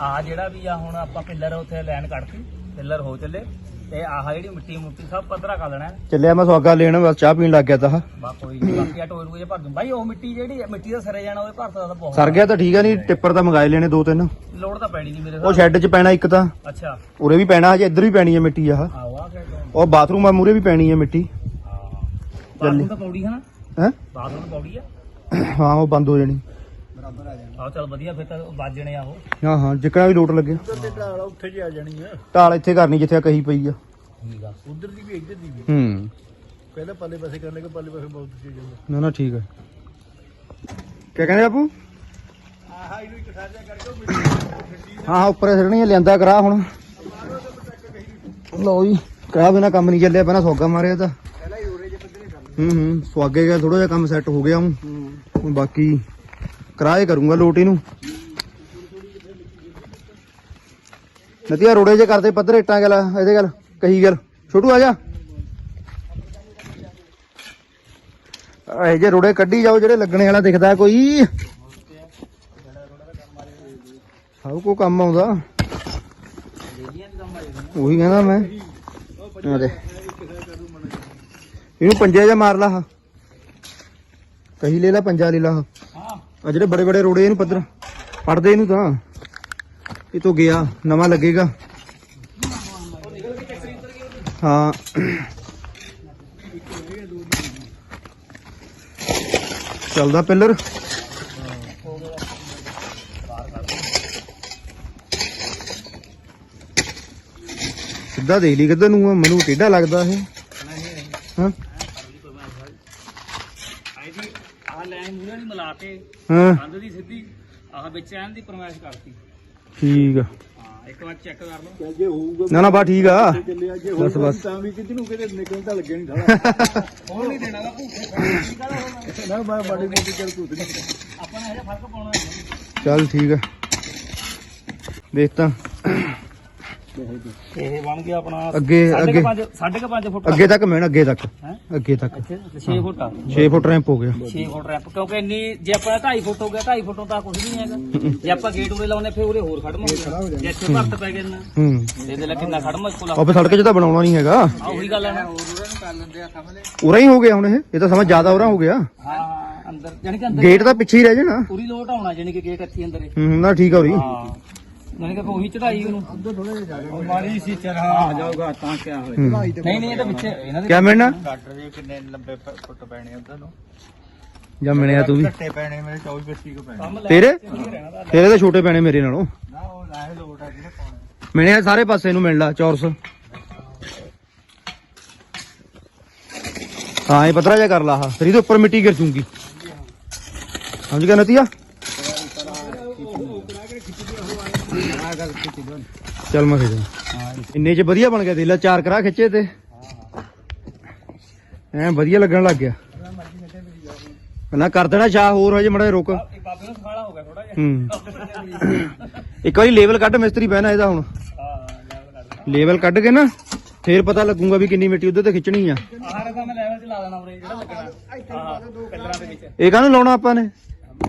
ਆ ਜਿਹੜਾ ਵੀ ਆ ਹੁਣ ਆਪਾਂ ਪਿੱਲਰ ਉੱਥੇ ਲਾਈਨ ਕੱਢਤੀ ਪਿੱਲਰ ਹੋ ਚੱਲੇ। ਤੇ ਆਹ ਜਿਹੜੀ ਮਿੱਟੀ ਮੁੱਟੀ ਸਭ ਪੱਧਰਾ ਕਰ ਲੈਣਾ। ਹੈ। ਚੱਲਿਆ ਮੈਂ ਸਵਾਗਾ ਲੈਣ ਬਸ ਚਾਹ ਪੀਣ ਲੱਗ ਗਿਆ ਤਾ। ਬਾ ਕੋਈ ਨੀ, ਬਾਕੀ ਆ ਟੋਏ ਟੋਏ ਭਰ ਦੂੰ। ਬਾਈ ਉਹ ਮਿੱਟੀ ਜਿਹੜੀ ਮਿੱਟੀ ਦਾ ਸਰੇ ਜਾਣਾ ਉਹ ਭਰ ਸਕਦਾ ਬਹੁਤ। ਸਰ ਗਿਆ ਤਾਂ ਠੀਕ ਆ ਨਹੀਂ। ਟਿੱਪਰ ਤਾਂ ਮੰਗਾਏ ਲੈਣੇ ਦੋ ਤਿੰਨ। ਲੋੜ ਤਾਂ ਪੈਣੀ ਨਹੀਂ ਮੇਰੇ ਉਹ ਸ਼ੈੱਡ 'ਚ ਪੈਣਾ ਇੱਕ ਤਾਂ। ਅੱਛਾ। ਉਰੇ ਵੀ ਪੈਣਾ ਹਜੇ ਇੱਧਰ ਵੀ ਪੈਣੀ ਹੈ ਮਿੱਟੀ ਆਹ। ਆਓ ਆ ਕੇ ਉਹ ਬਾਥਰੂਮ ਆ ਮੂਰੇ ਵੀ ਪੈਣੀ ਹੈ ਮਿੱਟੀ। ਬਾਥਰੂਮ ਤਾਂ ਪੌੜੀ ਹੈ ਨਾ? ਹੈ? ਬਾਥਰੂਮ ਪੌੜੀ ਆ? ਹਾਂ ਉਹ ਬੰਦ ਹੋ ਜਾਣੀ। ਆਹ ਚੱਲ ਵਧੀਆ ਫਿਰ ਤਾਂ ਵੱਜਣੇ ਆ ਉਹ। ਹਾਂ ਹਾਂ ਜਿੱਕਣਾ ਵੀ ਲੋਟ ਲੱਗਿਆ ਤੇ ਢਾਲ ਉੱਥੇ ਜੀ ਆ ਜਾਣੀ ਆ। ਢਾਲ ਇੱਥੇ ਕਰਨੀ ਜਿੱਥੇ ਆਹ ਕਹੀ ਪਈ ਆ। ਠੀਕ ਆ। ਉਧਰ ਦੀ ਵੀ ਇੱਧਰ ਦੀ ਵੀ। ਹੂੰ। ਪਹਿਲਾਂ ਪਾਲੇ ਪਾਸੇ ਕਰਨੇ ਕਿ ਪਾਲੇ ਪਾਸੇ ਬਹੁਤ ਚੀਜ਼ ਜਾਂਦਾ। ਨਾ ਨਾ ਠੀਕ ਹੈ ਕੀ ਕਹਿੰਦੇ ਆਪੂ ਆਹ ਇਹਨੂੰ ਇੱਕ ਸਾਜਾ ਕਰਕੇ ਹਾਂ ਉੱਪਰ ਸਿਰਣੀ ਲਿਆਂਦਾ ਕਰਾ ਹੁਣ। ਲਓ ਜੀ ਕਰਾ ਬਿਨਾ ਕੰਮ ਨਹੀਂ ਚੱਲਿਆ ਪਹਿਲਾਂ ਸੌਗਾ ਮਾਰਿਆ ਤਾਂ। ਪਹਿਲਾਂ ਹੀ ਉਰੇ ਜੇ ਪੱਧਰੇ ਕਰ ਹੂੰ ਹੂੰ ਸਵਾਗੇ ਗਿਆ ਥੋੜਾ ਜਿਹਾ ਕੰਮ ਸੈੱਟ ਹੋ ਗਿਆ ਹੁਣ। ਹੁਣ ਬਾਕੀ ਕਿਰਾਏ ਕਰੂੰਗਾ ਲੋਟ ਇਹਨੂੰ ਨਤੀਆ ਰੋੜੇ ਜੇ ਕਰਦੇ ਪੱਧਰ ਇੱਟਾਂ ਗੱਲ, ਇਹਦੇ ਗੱਲ, ਕਹੀ ਗੱਲ। ਛੋਟੂ, ਆ ਜਾ। ਇਹ ਜੇ ਰੋੜੇ ਕੱਢੀ ਜਾਓ, ਜਿਹੜੇ ਲੱਗਣੇ ਵਾਲਾ ਦਿਖਦਾ ਕੋਈ। ਸਭ ਕੋ ਕੰਮ ਆਉਂਦਾ। ਉਹੀ ਕਹਿੰਦਾ ਮੈਂ। ਆ ਦੇ। ਇਹਨੂੰ ਪੰਜੇ ਜਾਂ ਮਾਰ ਲਾ। ਆਹ। ਕਹੀ ਲੈ ਲਾ, ਪੰਜਾ ਲੈ ਲਾ। ਆ ਜਿਹੜੇ ਬੜੇ ਬੜੇ ਰੋੜੇ ਇਹਨੂੰ ਪੱਧਰ। ਪੜਦੇ ਇਹਨੂੰ ਤਾਂ। ਇਹ ਤੋਂ ਗਿਆ ਨਵਾਂ ਲੱਗੇਗਾ। ਹਾਂ। ਚੱਲਦਾ ਪਿੱਲਰ। ਸਿੱਧਾ ਦੇਖ ਲਈ ਕਿੱਧਰ ਨੂੰ ਆ, ਮੈਨੂੰ ਟੇਢਾ ਲੱਗਦਾ ਇਹ। ਹਾਂ ਆਈਦੀ ਆਹ ਲਾਈਨ ਮੂਹਰੇ ਨਹੀਂ ਮਿਲਾ ਕੇ ਹਾਂ। ਕੰਧ ਦੀ ਸਿੱਧੀ ਆਹ ਵਿੱਚ ਐਨ ਦੀ ਪਰਮਾਇਸ਼ ਕਰਤੀ। ਠੀਕ ਆ। ਹਾਂ ਇੱਕ ਵਾਰ ਚੈੱਕ ਕਰ ਲਓ। ਚੱਲ ਜੇ ਹੋਊਗਾ ਨਾ ਨਾ ਬਾ ਠੀਕ ਆ। ਚੱਲਿਆ ਜੇ ਬਸ, ਹੋਊਗਾ ਬਸ। ਤਾਂ ਵੀ ਕਿਤੇ ਨੂੰ ਕਿਤੇ ਨਿਕਲਣ ਤਾਂ ਲੱਗਿਆ ਨਹੀਂ ਥਾਲਾ [laughs] ਹੋਰ ਨਹੀਂ ਦੇਣਾ ਦਾ ਭੂਖੇ ਨਾ ਮੈਂ ਬਾਡੀ ਮੋਟੀ ਚੱਲ ਕੁਝ ਨਹੀਂ। ਆਪਾਂ ਨੇ ਇਹ ਫ਼ਰਕ ਪਾਉਣਾ ਹੈ ਚੱਲ ਠੀਕ ਆ। ਦੇਖ ਤਾਂ। ਇਹ ਬਣ ਗਿਆ ਆਪਣਾ ਅੱਗੇ ਅੱਗੇ 5.5 5 ਫੁੱਟ ਅੱਗੇ ਤੱਕ ਮੈਨ ਅੱਗੇ ਤੱਕ। ਹੈ? ਅੱਗੇ ਤੱਕ। 6 ਫੁੱਟ ਆ। 6 ਫੁੱਟ ਰੈਂਪ ਹੋ ਗਿਆ। 6 ਫੁੱਟ ਰੈਪ ਕਿਉਂਕਿ ਇੰਨੀ ਜੇ ਆਪਾਂ 2.5 ਫੁੱਟ ਹੋ ਗਿਆ 2.5 ਫੁੱਟੋਂ ਤਾਂ ਕੁਝ ਵੀ ਨਹੀਂ ਹੈਗਾ। ਜੇ ਆਪਾਂ ਗੇਟ ਉਰੇ ਲਾਉਨੇ ਫਿਰ ਉਰੇ ਹੋਰ ਖੜਮ ਹੋ ਗਿਆ ਜੇ ਇੱਥੇ ਭਰਤ ਪੈ ਗਏ ਨਾ ਹੂੰ। ਇਹਦੇ ਲਈ ਕਿੰਨਾ ਖੜਮ ਕੋਲ ਉਹ ਫਿਰ ਸੜਕ 'ਚ ਤਾਂ ਬਣਾਉਣਾ ਨਹੀਂ ਹੈਗਾ। ਆ ਉਹੀ ਗੱਲ ਹੈ ਨਾ। ਉਰਾ ਹੀ ਹੋ ਗਿਆ ਹੁਣ ਇਹ। ਇਹ ਤਾਂ ਸਮਾਂ ਜ਼ਿਆਦਾ ਉਰਾ ਹੋ ਗਿਆ। ਹਾਂ ਅੰਦਰ ਜਾਨੀ ਕਿ ਅੰਦਰ ਗੇਟ ਤਾਂ ਪਿੱਛੇ ਹੀ ਰਹਿ ਜਾਣਾ। ਪੂਰੀ ਲੋਟ ਆਉਣਾ ਜਾਨੀ ਕਿ ਗੇਟ ਇੱਥੇ ਅੰਦਰ ਹੀ। ਹੂੰ ਨਾ ਠੀਕ ਆ ਉਰੀ। ਹਾਂ। ਜਾਨੀ ਕਿ ਉਹੀ ਚੜਾਈ ਉਹਨੂੰ। ਮਾਰੀ ਸੀ ਚਰਾ ਆ ਜਾਊਗਾ ਤਾਂ ਕੀ ਹੋਏ ਹੂੰ। ਨਹੀਂ ਨਹੀਂ ਇਹ ਤਾਂ ਵਿੱਚ ਇਹਨਾਂ ਦੇ ਕਿਆ ਮਿਲਣਾ? ਗਾਡਰ ਵੀ ਕਿੰਨੇ ਲੰਬੇ ਫੁੱਟ ਪੈਣੇ ਉਧਰ ਨੂੰ। ਜਾਂ ਮਿਲਿਆ ਤੂੰ ਵੀ? ਘੱਟੇ ਪੈਣੇ ਮੇਰੇ 24 25 ਕੋ ਪੈਣੇ। ਤੇਰੇ? ਤੇਰੇ ਤਾਂ ਛੋਟੇ ਪੈਣੇ ਮੇਰੇ ਨਾਲੋਂ। ਨਾ ਉਹ ਲਾਏ ਲੋਟ ਆ ਜਿਹੜੇ ਪਾਉਣੇ। ਮਿਲਿਆ ਸਾਰੇ ਪਾਸੇ ਨੂੰ ਮਿਲ ਲਾ ਚੌਰਸ। ਹਾਂ ਇਹ ਪਤਰਾ ਜਿਹਾ ਕਰ ਲਾ ਆਹ। ਫਿਰ ਇਹਦੇ ਉੱਪਰ ਮਿੱਟੀ ਗਿਰ ਜੂਗੀ। ਸਮਝ ਗਿਆ ਨਤੀਆ? ਚੱਲ ਮੈਂ ਖਿੱਚ ਇੰਨੇ ਚ ਵਧੀਆ ਬਣ ਗਿਆ ਦੇਖ ਲੈ ਚਾਰ ਕਰਾ ਖਿੱਚੇ ਤੇ। ਐ ਵਧੀਆ ਲੱਗਣ ਲੱਗ ਗਿਆ। ਨਾ ਕਰ ਦੇਣਾ ਸ਼ਾਹ ਹੋਰ ਹਜੇ ਮੜਾ ਰੁਕ। ਇਹ ਬਾਬੇ ਨੂੰ ਸਖਾਲਾ ਹੋ। ਗਿਆ ਥੋੜਾ ਜਿਹਾ ਹੂੰ ਇੱਕ ਵਾਰੀ ਲੇਵਲ ਕੱਢ ਮਿਸਤਰੀ ਬਹਿਣਾ ਇਹਦਾ ਹੁਣ। ਹਾਂ ਲੈਵਲ ਕਰ ਲੇਵਲ ਕੱਢ ਕੇ ਨਾ ਫੇਰ ਪਤਾ ਲੱਗੂਗਾ ਵੀ ਕਿੰਨੀ ਮਿੱਟੀ ਉਧਰ ਤੇ ਖਿੱਚਣੀ ਆ। ਆਹ ਰਕਾ ਮੈਂ ਲੈਵਲ 'ਚ ਲਾ ਦੇਣਾ ਉਰੇ ਜਿਹੜਾ ਲੱਗਣਾ ਹਾਂ ਪਿੱਲਰਾਂ ਦੇ ਵਿੱਚ ਇਹ ਕਾਹਨੂੰ ਲਾਉਣਾ ਆਪਾਂ ਨੇ?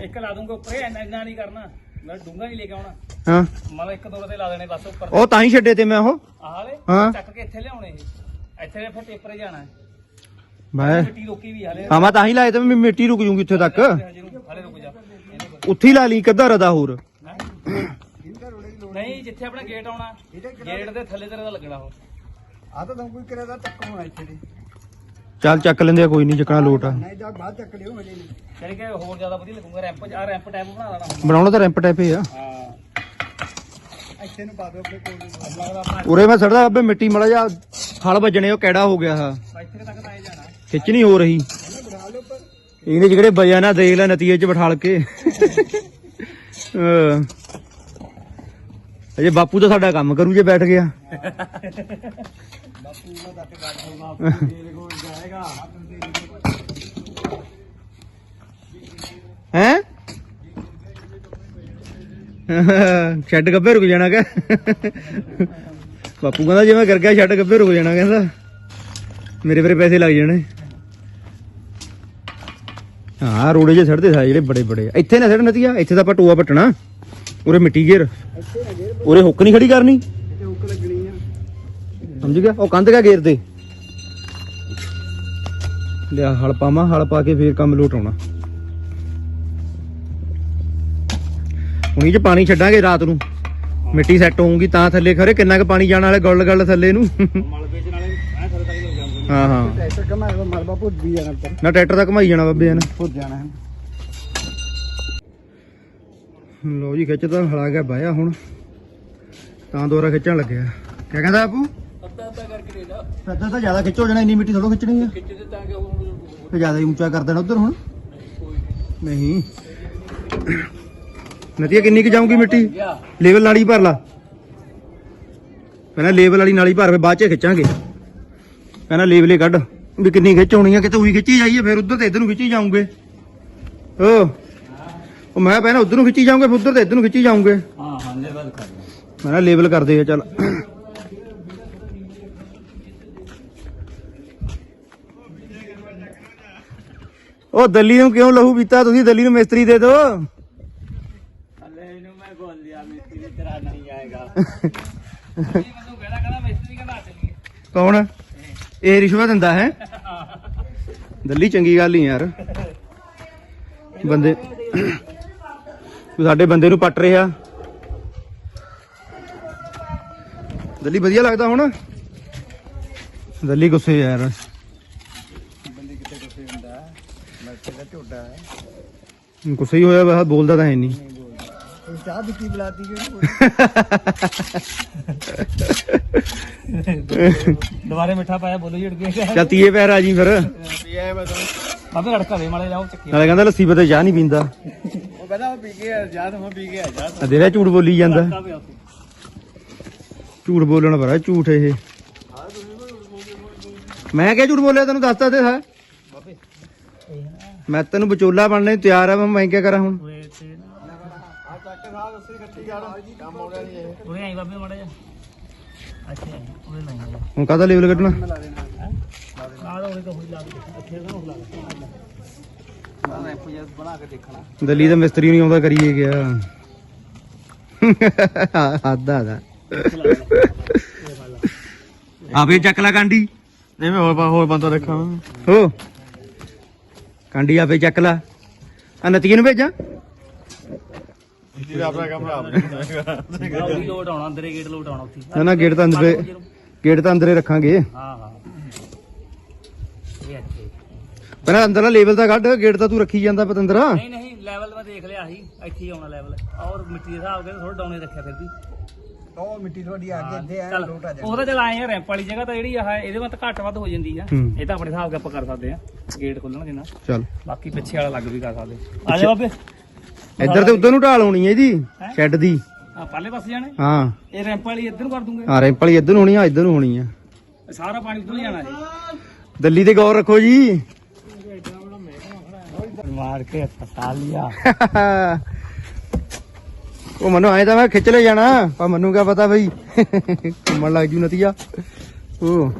ਇੱਕ ਲਾ ਦੂੰਗਾ ਉੱਪਰ ਇੰਨਾ ਇੰਨਾ ਨਹੀਂ ਕਰਨਾ। ਮੈਂ ਡੂੰਗਾ ਨਹੀਂ ਲੈ ਕੇ ਆਉਣਾ। ਹਾਂ। ਮਤਲਬ ਇੱਕ ਦੋ ਤੇ ਲਾ ਦੇਣੇ ਬਸ ਉੱਪਰ। ਉਹ ਤਾਂ ਹੀ ਛੱਡੇ ਤੇ ਮੈਂ ਉਹ। ਆਹ ਵਾਲੇ? ਹਾਂ। ਚੱਕ ਕੇ ਇੱਥੇ ਲਿਆਉਣੇ ਇਹ। ਇੱਥੇ ਫਿਰ ਟੇਪਰੇ ਜਾਣਾ ਹੈ। ਮੈਂ ਮਿੱਟੀ ਰੋਕੀ ਵੀ ਹਾਲੇ। ਹਾਂ ਮੈਂ ਤਾਂ ਹੀ ਲਾਏ ਤੇ ਵੀ ਮਿੱਟੀ ਰੁਕ ਜੂਗੀ ਉੱਥੇ ਤੱਕ। ਹਜੇ ਨੂੰ ਹਾਲੇ ਰੁਕ ਜਾ। ਇਹਨੂੰ ਉੱਥੇ ਹੀ ਲਾ ਲਈ ਕੱਧਾ ਰਦਾ ਹੋਰ। ਹੈਂ? ਨਹੀਂ ਜਿੱਥੇ ਆਪਣਾ ਗੇਟ ਆਉਣਾ ਗੇਟ ਦੇ ਥੱਲੇ ਤੇਰੇ ਦਾ ਲੱਗਣਾ ਉਹ। ਆ ਤਾਂ ਕੋਈ ਕਰੇ ਦਾ ਚੱਕ ਹੋਣਾ ਇੱਥੇ ਦੀ ਚੱਲ ਚੱਕ ਲੈਂਦੇ ਆ ਕੋਈ ਨਹੀਂ ਚੱਕਣਾ ਲੋਟ ਆ। ਨਹੀਂ ਜਾ ਬਾਅਦ ਚੱਕ ਲਿਓ ਹਜੇ ਨਹੀਂ ਯਾਨੀ ਕਿ ਹੋਰ ਜ਼ਿਆਦਾ ਵਧੀਆ ਲੱਗੂਗਾ ਰੈਂਪ ਆ ਰੈਂਪ ਟਾਈਪ ਬਣਾ ਦੇਣਾ ਬਣਾਉਣਾ ਤਾਂ ਰੈਂਪ ਟੈਪ ਹੀ ਆ। ਹਾਂ। ਇੱਥੇ ਨੂੰ ਪਾ ਦਿਓ ਆਪਣੇ ਕੋਲ। ਲੱਗਦਾ ਆਪਣਾ ਉਰੇ ਮੈਂ ਸੜਦਾ ਅੱਬੇ ਮਿੱਟੀ ਮੜਾ ਜਾ ਹਲ ਵੱਜਣੇ ਉਹ ਕਿਹੜਾ ਹੋ ਗਿਆ ਆ ਇੱਥੇ ਤੱਕ ਤਾਂ ਇਹ ਜਾਣਾ। ਖਿੱਚ ਨਹੀਂ ਹੋ ਰਹੀ। ਇਹਨੇ ਜਿਹੜੇ ਵਜਾ ਨਾ ਦੇਖ ਲੈ ਨਤੀਜੇ ਚ ਬਿਠਾਲ ਕੇ। ਅਹ। ਅਜੇ ਬਾਪੂ ਤਾਂ ਸਾਡਾ ਕੰਮ ਕਰੂ ਜੇ ਬੈਠ ਗਿਆ। ਹੈ? ਛੱਡ ਗੱਬੇ ਰੁਕ ਜਾਣਾ ਕਿ ਬਾਪੂ ਕਹਿੰਦਾ ਜੇ ਮੈਂ ਕਰ ਗਿਆ ਛੱਡ ਗੱਬੇ ਰੁਕ ਜਾਣਾ ਕਹਿੰਦਾ। ਮੇਰੇ ਮੇਰੇ ਪੈਸੇ ਲੱਗ ਜਾਣੇ। ਹਾਂ, ਰੋੜੇ ਜੇ ਛੱਡਦੇ ਸਾਰੇ ਜਿਹੜੇ ਬੜੇ ਬੜੇ ਇੱਥੇ ਨਾ ਛੱਡ ਨਤੀਆ ਇੱਥੇ ਤਾਂ ਆਪਾਂ ਟੋਆ ਪੱਟਣਾ। ਉਰੇ ਮਿੱਟੀ ਘੇਰ। ਉਰੇ ਹੁੱਕ ਨਹੀਂ ਖੜੀ ਕਰਨੀ। ਸਮਝ ਗਿਆ? ਉਹ ਕੰਧ ਕਾ ਗੇਰ ਦੇ ਲਿਆ, ਹਲ ਪਾਵਾਂ, ਹਲ ਪਾ ਕੇ ਫੇਰ ਕੰਮ ਲੋਟ ਹੁਣੀ ਚ ਪਾਣੀ ਛੱਡਾਂਗੇ ਰਾਤ ਨੂੰ। ਮਿੱਟੀ ਸੈੱਟ ਹੋਊਗੀ ਤਾਂ ਥੱਲੇ ਖਰੇ, ਕਿੰਨਾ ਕੁ ਪਾਣੀ ਜਾਣ ਵਾਲੇ ਗੁੱਲ ਗੱਲ ਥੱਲੇ ਨੂੰ? ਮਲਬੇ ਚ ਨਾਲੇ ਐ ਥੋੜਾ ਤੱਕ ਹੋ ਜਾਊਗਾ ਹਾਂ। ਹਾਂ ਟਰੈਕਟਰ ਕਮਾ ਮਰਬਾ ਭੁੱਜ ਵੀ ਜਾਣਾ ਉੱਪਰ ਨਾ ਟਰੈਕਟਰ ਤੱਕ ਘਮਾਈ ਜਾਣਾ ਬੱਬੇ ਨੇ ਭੁੱਜ ਜਾਣਾ ਲੋ ਜੀ, ਖਿੱਚ ਤਾਂ ਹਲਾ ਗਿਆ ਬਾਇਆ ਹੁਣ। ਤਾਂ ਦੁਬਾਰਾ ਖਿੱਚਣ ਲੱਗਿਆ। ਕਿਆ ਕਹਿੰਦਾ ਆਪੂ ਅੱਧਾ ਕਰਕੇ ਦਾ ਪੈਦਾ ਤਾਂ ਜ਼ਿਆਦਾ ਖਿੱਚ ਹੋ ਜਾਣਾ ਇੰਨੀ ਮਿੱਟੀ ਥੋੜੋ ਖਿੱਚਣੀ ਆ। ਖਿੱਚ ਤਾਂ ਕਿ ਹੁਣ ਤੇ ਜ਼ਿਆਦਾ ਹੀ ਉੱਚਾ ਕਰ ਦੇਣਾ ਉਧਰ ਹੁਣ। ਨਹੀਂ। ਨਤੀਆ ਕਿੰਨੀ ਕੁ ਜਾਊਗੀ ਮਿੱਟੀ? ਗਿਆ ਲੇਵਲ ਨਾਲੀ ਭਰ ਲਾ। ਪਹਿਲਾਂ ਲੇਵਲ ਵਾਲੀ ਨਾਲੀ ਭਰ ਫੇ ਬਾਅਦ ਚ ਖਿੱਚਾਂਗੇ। ਪਹਿਲਾਂ ਲੇਵਲੇ ਕੱਢ। ਵੀ ਕਿੰਨੀ ਖਿੱਚ ਹੋਣੀ ਆ ਕਿਤੇ ਉਹੀ ਖਿੱਚੀ ਜਾਈਏ ਫਿਰ ਉਧਰ ਤੇ ਇਧਰ ਨੂੰ ਖਿੱਚੀ ਜਾਉਂਗੇ ਓ। ਉਹ ਮੈਂ ਪਹਿਲਾਂ ਉਧਰ ਨੂੰ ਖਿੱਚੀ ਜਾਉਂਗੇ ਫਿਰ ਉਧਰ ਤੇ ਇਧਰ ਨੂੰ ਖਿੱਚੀ ਜਾਉਂਗੇ ਹਾਂ ਹਾਂ ਲੈਵਲ ਕਰ ਮੈਂ ਨਾ ਲੇਬਲ ਕਰਦੇ ਆ ਚੱਲ। ਉਹ ਦਿੱਲੀ ਨੂੰ ਕਿਉਂ ਲਹੂ ਪੀਤਾ? ਤੁਸੀਂ ਦਿੱਲੀ ਨੂੰ ਮਿਸਤਰੀ ਦੇ ਦਿਓ। ਹਲੇ ਇਹਨੂੰ ਮੈਂ ਬੋਲ ਲਿਆ ਮਿਸਤਰੀ ਤੇਰਾ ਨਹੀਂ ਆਏਗਾ। ਇਹ ਮੈਨੂੰ ਕਹਿਣਾ ਕਹਿੰਦਾ ਮਿਸਤਰੀ ਕਹਿੰਦਾ ਆ ਚੱਲੀਏ ਕੌਣ? ਇਹ ਰਿਸ਼ਵਤ ਦਿੰਦਾ ਹੈ। ਦਿੱਲੀ ਚੰਗੀ ਗੱਲ ਹੀ ਯਾਰ। ਬੰਦੇ ਸਾਡੇ ਬੰਦੇ ਨੂੰ ਪੱਟ ਰਿਹਾ। ਦਿੱਲੀ ਵਧੀਆ ਲੱਗਦਾ ਹੁਣ। ਦਿੱਲੀ ਗੁੱਸੇ ਯਾਰ ਬੰਦੇ ਕਿਤੇ ਕੁਸੇ ਹੁੰਦਾ ਮੱਥੇ ਦਾ ਝੋਟਾ ਹੈ ਗੁੱਸੇ ਹੀ ਹੋਇਆ ਵਾ ਬੋਲਦਾ ਤਾਂ ਹੈ ਨਹੀਂ। ਚਾਹ ਦੀ ਕੀ ਬਲਾਤੀ ਕਿਹੜੀ ਦੁਬਾਰੇ ਮਿੱਠਾ ਪਾਇਆ ਬੋਲੋ ਜੜ ਗਿਆ ਚੱਲ ਤੀਏ ਪੈਰ ਆ ਜੀ ਫਿਰ। ਪੀ ਆਇਆ ਮੈਂ ਤਾਂ ਬਾਬੇ ਰੜਕਾ ਦੇ ਮਾੜੇ ਜਾਓ ਚੱਕੀ ਨਾਲੇ ਕਹਿੰਦਾ ਲੱਸੀ ਪਤੇ ਚਾਹ ਨਹੀਂ ਪੀਂਦਾ। ਉਹ ਕਹਿੰਦਾ ਮੈਂ ਪੀ ਕੇ ਆ ਜਾ ਤਾਂ ਮੈਂ ਪੀ ਕੇ ਆ ਜਾ ਆ ਦੇ ਰਿਹਾ ਝੂਠ ਬੋਲੀ ਜਾਂਦਾ। ਪਿਆ ਝੂਠ ਬੋਲਣ ਬੜਾ ਝੂਠ ਇਹ। ਮੈਂ ਕਿਹਾ ਝੂਠ ਬੋਲਿਆ ਤੈਨੂੰ ਦੱਸਤਾ ਤੇ ਹੈ। ਮੈਂ ਤੈਨੂੰ ਵਿਚੋਲਾ ਬਣਨੇ ਨੂੰ ਤਿਆਰ ਆ ਮੈਂ ਮੈਂ ਕੀ ਕਰਾਂ ਹੁਣ? ਓਏ ਤੇ ਨਾ। ਆ ਚੱਕ ਸਾਹ ਦੱਸੀ ਕੱਟੀ ਜਾਣਾ ਕੰਮ ਆਉਣਾ ਨਹੀਂ ਇਹ ਉਰੇ ਆਈ ਬਾਬੇ ਮਾੜਾ ਜਾ ਅੱਛਾ ਉਰੇ ਨਹੀਂ ਆਇਆ ਹੁਣ ਕਾਹਦਾ ਲੈਵਲ ਕੱਢਣਾ? ਲਾ ਦੇਣਾ ਆਹ ਉਰੇ ਤਾਂ ਹੋਈ ਲਾ ਦੇ ਲਾ ਦਿੱਲੀ ਦਾ ਮਿਸਤਰੀ ਨਹੀਂ ਆਉਂਦਾ ਕਰੀਏ ਗਿਆ ਆਦਾ ਦਾ ਆਪੇ ਚੱਕ ਲਾ ਕਾਂਡੀ। ਨਹੀਂ ਮੈਂ ਹੋਰ ਹੋਰ ਬੰਦਾ ਦੇਖਾਂ। ਹੋ। ਕਾਂਡੀ ਆਪੇ ਚੱਕ ਲਾ। ਆ ਨਤੀਏ ਨੂੰ ਭੇਜਾਂ? ਜੀ ਆਪਣਾ ਕੰਮ ਆਪ ਉਹਦੀ ਲੋਟ ਆਉਣਾ ਅੰਦਰੇ ਗੇਟ ਲੋਟ ਆਉਣਾ ਉੱਥੇ। ਨਾ ਨਾ ਗੇਟ ਤਾਂ ਅੰਦਰੇ ਗੇਟ ਤਾਂ ਅੰਦਰੇ ਰੱਖਾਂਗੇ। ਹਾਂ ਹਾਂ। ਇਹ ਅੱਛੇ ਪਹਿਲਾਂ ਅੰਦਰਲਾ ਲੈਵਲ ਤਾਂ ਕੱਢ ਗੇਟ ਤਾਂ ਤੂੰ ਰੱਖੀ ਜਾਂਦਾ ਪਤੰਦਰਾ। ਨਹੀਂ ਨਹੀਂ ਲੈਵਲ ਮੈਂ ਦੇਖ ਲਿਆ ਸੀ ਇੱਥੇ ਹੀ ਆਉਣਾ ਲੈਵਲ ਔਰ ਮਿੱਟੀ ਦੇ ਹਿਸਾਬ ਕੇ ਥੋੜਾ ਡਾਊਨੇ ਰੱਖਿਆ ਫਿਰ ਵੀ। ਉਹ ਮਿੱਟੀ ਤੁਹਾਡੀ ਆ ਕੇ ਇੱਥੇ ਆ ਚੱਲ ਲੋਟ ਆ ਜਾ ਉਹ ਤਾਂ ਚਲ ਆਏ ਆ ਰੈਂਪ ਵਾਲੀ ਜਗ੍ਹਾ ਤਾਂ ਜਿਹੜੀ ਆ ਇਹਦੇ ਵਿੱਚ ਘੱਟ ਵੱਧ ਹੋ ਜਾਂਦੀ ਆ। ਹੂੰ। ਇਹ ਤਾਂ ਆਪਣੇ ਹਿਸਾਬ ਨਾਲ ਆਪਾਂ ਕਰ ਸਕਦੇ ਆ ਗੇਟ ਖੋਲਣ ਜਿੰਨਾ ਚੱਲ। ਬਾਕੀ ਪਿੱਛੇ ਵਾਲਾ ਲੱਗ ਵੀ ਕਰ ਸਕਦੇ। ਆ ਜਾ ਬਾਬੇ ਇੱਧਰ ਤੇ ਉਧਰ ਨੂੰ ਢਾਲ ਹੋਣੀ ਹੈ? ਇਹਦੀ ਸ਼ੈੱਡ ਦੀ। ਆ ਪਰਲੇ ਪਾਸੇ ਜਾਣੇ ਹਾਂ? ਇਹ ਰੈਂਪ ਵਾਲੀ ਇੱਧਰ ਨੂੰ ਕਰ ਦੂੰਗੇ। ਆ ਰੈਂਪ ਵਾਲੀ ਇੱਧਰ ਨੂੰ ਹੋਣੀ ਆ ਇੱਧਰ ਨੂੰ ਹੋਣੀ ਆ। ਇਹ ਸਾਰਾ ਪਾਣੀ ਉੱਧਰ ਨੂੰ ਜਾਣਾ ਜੀ। ਦਿੱਲੀ ਤੇ ਗੌਰ ਰੱਖੋ ਜੀ। ਮਾਰ ਕੇ ਫਸਾ ਲਿਆ। [laughs] ਉਹ ਮੈਨੂੰ ਆਏ ਤਾਂ ਮੈਂ ਖਿੱਚ ਲੈ ਜਾਣਾ, ਪਰ ਮੈਨੂੰ ਕਿਆ ਪਤਾ ਬਈ। ਘੁੰਮਣ ਲੱਗ ਜੂ ਨਤੀਆ ਉਹ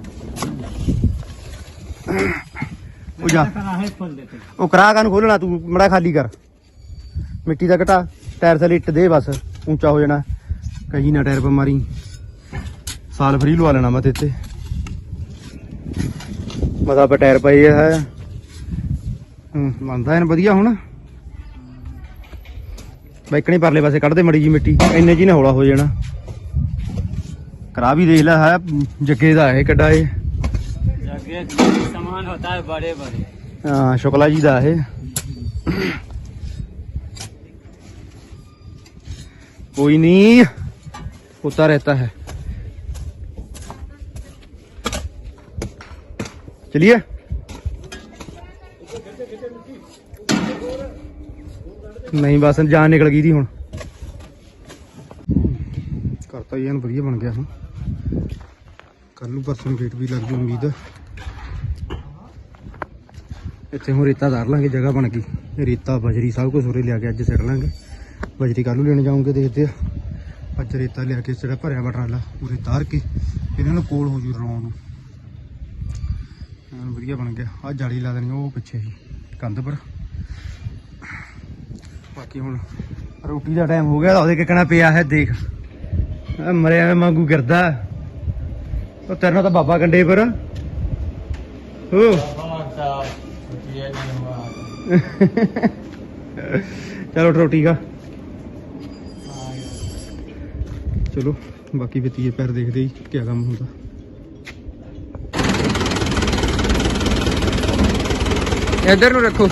ਉਹ ਜਾ। ਉਹ ਕਰਾ ਕਾਨੂੰ ਖੋਲਣਾ, ਤੂੰ ਮੜਾ ਖਾਲੀ ਕਰ। ਮਿੱਟੀ ਦਾ ਘਟਾ, ਟਾਇਰ ਥੱਲੇ ਇੱਟ ਦੇ ਬਸ, ਉੱਚਾ ਹੋ ਜਾਣਾ। ਕਹੀ ਨਾ ਟਾਇਰ ਪਾ ਸਾਲ ਫਰੀ ਲਵਾ ਲੈਣਾ ਮੈਂ ਤੇ ਤੇ ਮਸਾ ਪਾ ਟਾਇਰ ਪਏ ਹੈ ਹੂੰ ਮੰਨਦਾ ਐਨ ਵਧੀਆ ਹੁਣ। ਬਾਈਕਣੀ ਪਰਲੇ ਪਾਸੇ ਕੱਢ ਦੇ ਮੜੀ ਜੀ ਮਿੱਟੀ ਇੰਨੇ ਜੀ ਨਾ ਹੌਲਾ ਹੋ ਜਾਣਾ ਕਰਾ ਵੀ ਦੇਖ ਲੈ ਹੈ ਜੱਗੇ ਦਾ ਇਹ ਕੱਡਾ ਇਹ जगह सामान होता है बड़े बड़े ਹਾਂ ਸ਼ੁਕਲਾ ਜੀ ਦਾ ਇਹ कोई नहीं होता रहता है चलिए ਨਹੀਂ, ਬਸ ਜਾਨ ਨਿਕਲ ਗਈ ਦੀ ਹੁਣ। ਕਰਤਾ ਯਾਰ ਵਧੀਆ ਬਣ ਗਿਆ ਹੁਣ। ਕੱਲ ਨੂੰ ਪਰਸੋਂ ਗੇਟ ਵੀ ਲੱਗ ਜੂ ਉਮੀਦ। ਇੱਥੇ ਹੁਣ ਰੇਤਾ ਧਾਰ ਲਾਂਗੇ, ਜਗ੍ਹਾ ਬਣ ਗਈ। ਰੇਤਾ, ਬਜਰੀ, ਸਭ ਕੁਝ ਉਰੇ ਲਿਆ ਕੇ ਅੱਜ ਸਿੱਟ ਲਾਂਗੇ। ਬਜਰੀ ਕੱਲ ਨੂੰ ਲੈਣ ਜਾਵਾਂਗੇ ਦੇਖਦੇ ਆ। ਅੱਜ ਰੇਤਾ ਲਿਆ ਕੇ ਜਿਹੜਾ ਭਰਿਆ ਵਾ ਟਰਾਲਾ ਪੂਰੇ ਤਾਰ ਕੇ। ਇਹਨਾਂ ਨੂੰ ਕੋਲ ਹੋ ਜੂ ਰਲਾਉਣ ਨੂੰ। ਐਨ ਵਧੀਆ ਬਣ ਗਿਆ। ਆ ਜਾਲੀ ਲਾ ਦੇਣੀ, ਉਹ ਪਿੱਛੇ ਹੀ, ਕੰਧ ਪਰ। ਬਾਕੀ ਹੁਣ ਰੋਟੀ ਦਾ ਟਾਈਮ ਹੋ ਗਿਆ, ਤਾਂ ਉਹਦੇ ਕਿਕਣਾ ਪਿਆ ਹੈ, ਦੇਖ। ਮਰਿਆ ਹੋਇਆ ਵਾਂਗੂ ਗਿਰਦਾ। ਉਹ ਤੇਰੇ ਤਾਂ ਬਾਬਾ ਕੰਡੇ ਪਰ। ਹੋ। ਚਲੋ ਰੋਟੀ ਖਾ। ਚਲੋ, ਬਾਕੀ ਵਿਤੀਏ ਪੈਰ ਦੇਖਦੇ ਹੀ ਕੀ ਕੰਮ ਹੁੰਦਾ। ਇੱਧਰ ਨੂੰ ਰੱਖੋ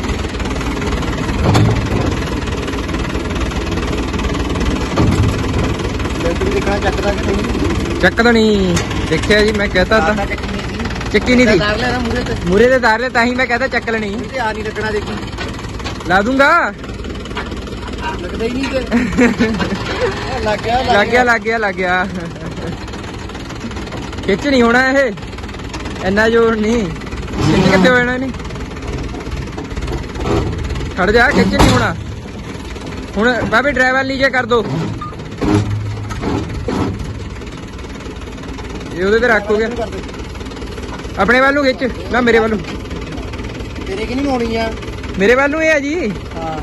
ਲੈਂਟਰ ਦੇਖਣਾ ਚੱਕਦਾ ਕਿ ਨਹੀਂ? ਨਹੀਂ। ਦੇਖਿਆ ਜੀ ਮੈਂ ਕਹਤਾ ਤਾਂ। ਚੱਕੀ ਨਹੀਂ ਦੀ ਲੈਣਾ ਮੂਰੇ ਤੇ। ਮੂਰੇ ਲੈ ਤਾਂ ਹੀ ਮੈਂ ਕਹਤਾ ਚੱਕ ਲੈਣੀ। ਤੇ ਆ ਨਹੀਂ ਲੱਗਣਾ ਦੇਖੀ। ਲਾ ਦੂੰਗਾ। ਲੱਗਦਾ ਹੀ ਨਹੀਂ ਤੇ। [laughs] ਲੱਗ ਗਿਆ ਲੱਗ ਗਿਆ ਲੱਗ ਗਿਆ ਲੱਗ ਗਿਆ। ਖਿੱਚ ਨਹੀਂ ਹੋਣਾ ਇਹ। ਇੰਨਾ ਜ਼ੋਰ ਨਹੀਂ। ਖਿੱਚ ਕਿੱਥੇ ਹੋ ਜਾਣਾ ਇਹਨੇ? ਖੜ ਜਾ ਖਿੱਚ ਨਹੀਂ ਹੋਣਾ। ਹੁਣ ਬਾਬੇ ਡਰਾਈਵਰ ਨੀਚੇ ਕਰ ਦੋ। ਇਹ ਉਹਦੇ ਤੇ ਰੱਖੋਗੇ ਆਪਣੇ ਵੱਲ ਨੂੰ ਖਿੱਚ। ਨਾ ਮੇਰੇ ਵੱਲ ਨੂੰ। ਤੇਰੇ ਕਿ ਨਹੀਂ ਹੋਣੀ ਆ? ਮੇਰੇ ਵੱਲ ਨੂੰ ਇਹ ਆ ਜੀ। ਹਾਂ।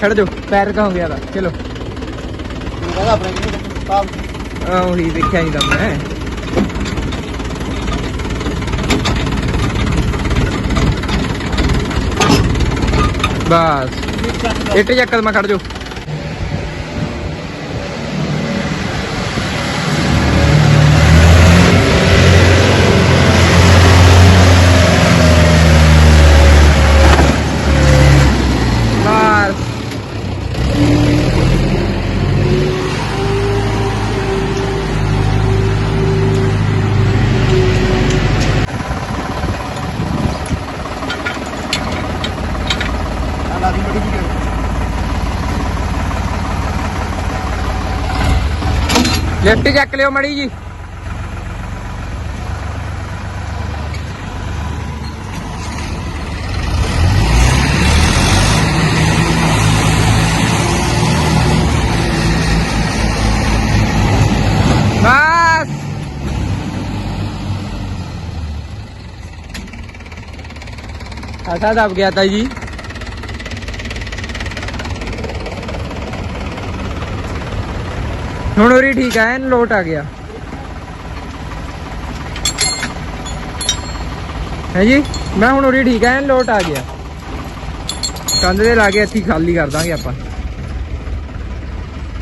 ਖੜ ਜਾਓ। ਪੈਰ ਕਾ ਹੋ ਗਿਆ ਦਾ ਚਲੋ। ਤੂੰ ਕਹਿੰਦਾ ਆਪਣੇ ਕਿ ਨਹੀਂ ਪਾਪ ਆ ਉਹੀ ਦੇਖਿਆ ਨਹੀਂ ਤਾਂ ਮੈਂ। ਬਸ। ਇੱਟ ਚੱਕਲ ਮੈਂ ਖੜ ਜਾਓ ਬਸ ਲਾ ਦੀ ਬੜੀ ਜੀ ਲੈਫਟ ਚੱਕ ਲਿਓ ਮੜੀ ਜੀ। ਬਸ। ਆਸਾ ਦਬ ਗਿਆ ਤਾ ਹੁਣ ਉਰੀ ਠੀਕ ਹੈ ਲੋਟ ਆ ਗਿਆ। ਹੈ ਜੀ? ਮੈਂ ਹੁਣ ਉਰੀ ਠੀਕ ਹੈ ਲੋਟ ਆ ਗਿਆ। ਕੰਧ ਦੇ ਲਾ ਕੇ ਇੱਥੇ ਖਾਲੀ ਕਰ ਦਾਂਗੇ ਆਪਾਂ।